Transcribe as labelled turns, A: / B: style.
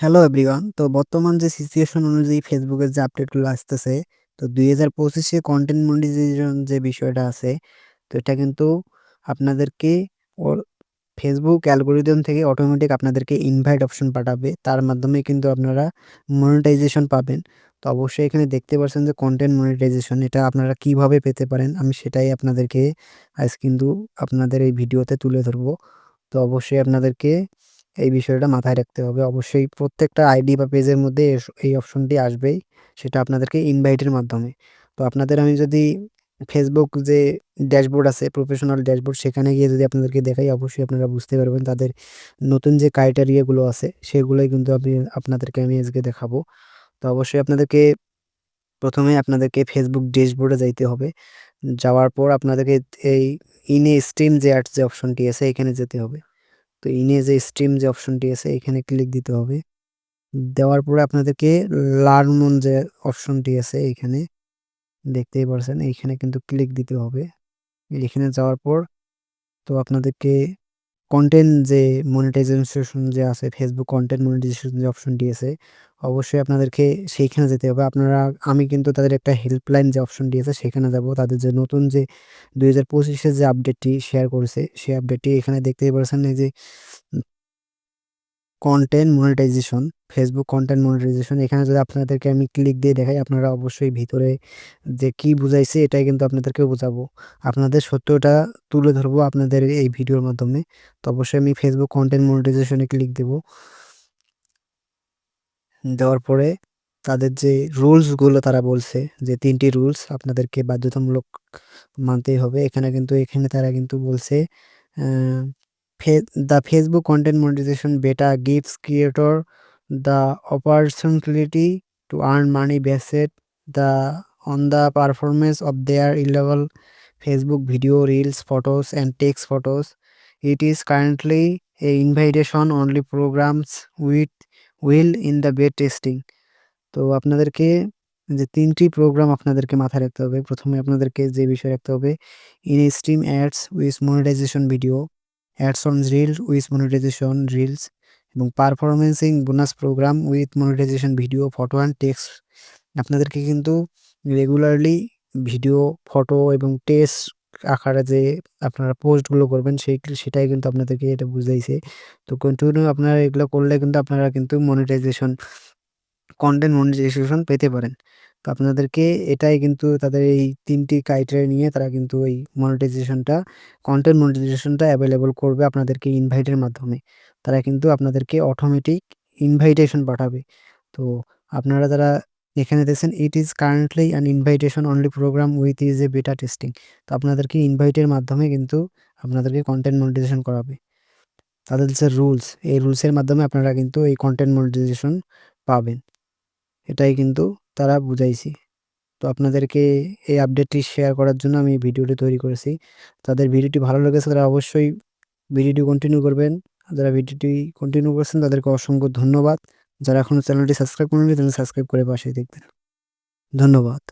A: Hello everyone তো বর্তমান যে সিচুয়েশন অনুযায়ী ফেসবুকের যে আপডেটগুলো আসতেছে, তো দুই হাজার পঁচিশে কন্টেন্ট মনিটাইজেশন যে বিষয়টা আছে, তো এটা কিন্তু আপনাদেরকে ওর ফেসবুক অ্যালগোরিদম থেকে অটোমেটিক আপনাদেরকে ইনভাইট অপশন পাঠাবে। তার মাধ্যমে কিন্তু আপনারা মনিটাইজেশন পাবেন। তো অবশ্যই এখানে দেখতে পাচ্ছেন যে কন্টেন্ট মনিটাইজেশন এটা আপনারা কীভাবে পেতে পারেন, আমি সেটাই আপনাদেরকে আজ কিন্তু আপনাদের এই ভিডিওতে তুলে ধরবো। তো অবশ্যই আপনাদেরকে এই বিষয়টা মাথায় রাখতে হবে। অবশ্যই প্রত্যেকটা আইডি বা পেজের মধ্যে এই অপশনটি আসবেই, সেটা আপনাদেরকে ইনভাইটের মাধ্যমে। তো আপনাদের আমি যদি ফেসবুক যে ড্যাশবোর্ড আছে, প্রফেশনাল ড্যাশবোর্ড, সেখানে গিয়ে যদি আপনাদেরকে দেখাই, অবশ্যই আপনারা বুঝতে পারবেন তাদের নতুন যে ক্রাইটেরিয়াগুলো আছে, সেগুলোই কিন্তু আমি, আপনাদেরকে আমি আজকে দেখাবো। তো অবশ্যই আপনাদেরকে প্রথমে আপনাদেরকে ফেসবুক ড্যাশবোর্ডে যাইতে হবে। যাওয়ার পর আপনাদেরকে এই ইনে স্ট্রিম যে অ্যাডস যে অপশনটি আছে, এখানে যেতে হবে। তো ইনে যে স্ট্রিম যে অপশনটি আছে, এখানে ক্লিক দিতে হবে। দেওয়ার পরে আপনাদেরকে লার্ন যে অপশনটি আছে, এখানে দেখতেই পারছেন এইখানে কিন্তু ক্লিক দিতে হবে। এখানে যাওয়ার পর তো আপনাদেরকে কন্টেন্ট যে মনিটাইজেশন যে আছে ফেসবুক কন্টেন্ট মনিটাইজেশন যে অপশন দিয়েছে অবশ্যই আপনাদেরকে সেইখানে যেতে হবে। আপনারা, আমি কিন্তু তাদের একটা হেল্পলাইন যে অপশন দিয়েছে সেখানে যাব। তাদের যে নতুন যে দুই হাজার পঁচিশের যে আপডেটটি শেয়ার করেছে, সেই আপডেটটি এখানে দেখতেই পারছেন। এই যে content monetization Facebook content monetization এখানে যদি আপনাদেরকে আমি ক্লিক দিয়ে দেখাই, আপনারা অবশ্যই ভিতরে যে কি বুঝাইছে, এটাই কিন্তু আপনাদেরকে বোঝাবো। আপনাদের সত্যটা তুলে ধরবো আপনাদের এই ভিডিওর মাধ্যমে। তো অবশ্যই আমি ফেসবুক কন্টেন্ট মনিটাইজেশনে ক্লিক দেব। দেওয়ার পরে তাদের যে রুলসগুলো তারা বলছে, যে তিনটি রুলস আপনাদেরকে বাধ্যতামূলক মানতেই হবে। এখানে কিন্তু, এখানে তারা কিন্তু বলছে the Facebook content monetization beta gifts creator the opportunity to earn money based the on the performance of their ইলেভেল Facebook video reels photos and text photos it is currently a invitation only programs with will in the beta testing তো আপনাদেরকে যে তিনটি programme আপনাদেরকে মাথায় রাখতে হবে। প্রথমে আপনাদেরকে যে বিষয় রাখতে হবে in stream ads with monetization video ads on reel with monetization reels এবং performancing bonus program with monetization video photo and text আপনাদেরকে কিন্তু রেগুলারলি ভিডিও ফটো এবং টেক্সট আকারে যে আপনারা পোস্টগুলো করবেন সেই, সেটাই কিন্তু আপনাদেরকে এটা বুঝাইছে। তো কন্টিনিউ আপনারা এগুলো করলে কিন্তু আপনারা কিন্তু মনিটাইজেশন কন্টেন্ট মনিটাইজেশন পেতে পারেন। তো আপনাদেরকে এটাই কিন্তু তাদের এই তিনটি ক্রাইটেরিয়া নিয়ে তারা কিন্তু এই মনিটাইজেশনটা কন্টেন্ট মনিটাইজেশনটা অ্যাভেলেবল করবে আপনাদেরকে ইনভাইটের মাধ্যমে। তারা কিন্তু আপনাদেরকে অটোমেটিক ইনভাইটেশন পাঠাবে। তো আপনারা যারা এখানে দেখছেন it is currently an invitation only program with is a beta testing তো আপনাদেরকে ইনভাইটের মাধ্যমে কিন্তু আপনাদেরকে কন্টেন্ট মনিটাইজেশন করাবে। তাদের যে রুলস এই রুলসের মাধ্যমে আপনারা কিন্তু এই কন্টেন্ট মনিটাইজেশন পাবেন। এটাই কিন্তু তারা বুঝাইছি। তো আপনাদেরকে এই আপডেটটি শেয়ার করার জন্য আমি ভিডিওটি তৈরি করেছি। তাদের ভিডিওটি ভালো লেগেছে তারা অবশ্যই ভিডিওটি কন্টিনিউ করবেন। যারা ভিডিওটি কন্টিনিউ করছেন তাদেরকে অসংখ্য ধন্যবাদ। যারা এখনও চ্যানেলটি সাবস্ক্রাইব করেননি তাহলে সাবস্ক্রাইব করে পাশে দেখবেন। ধন্যবাদ।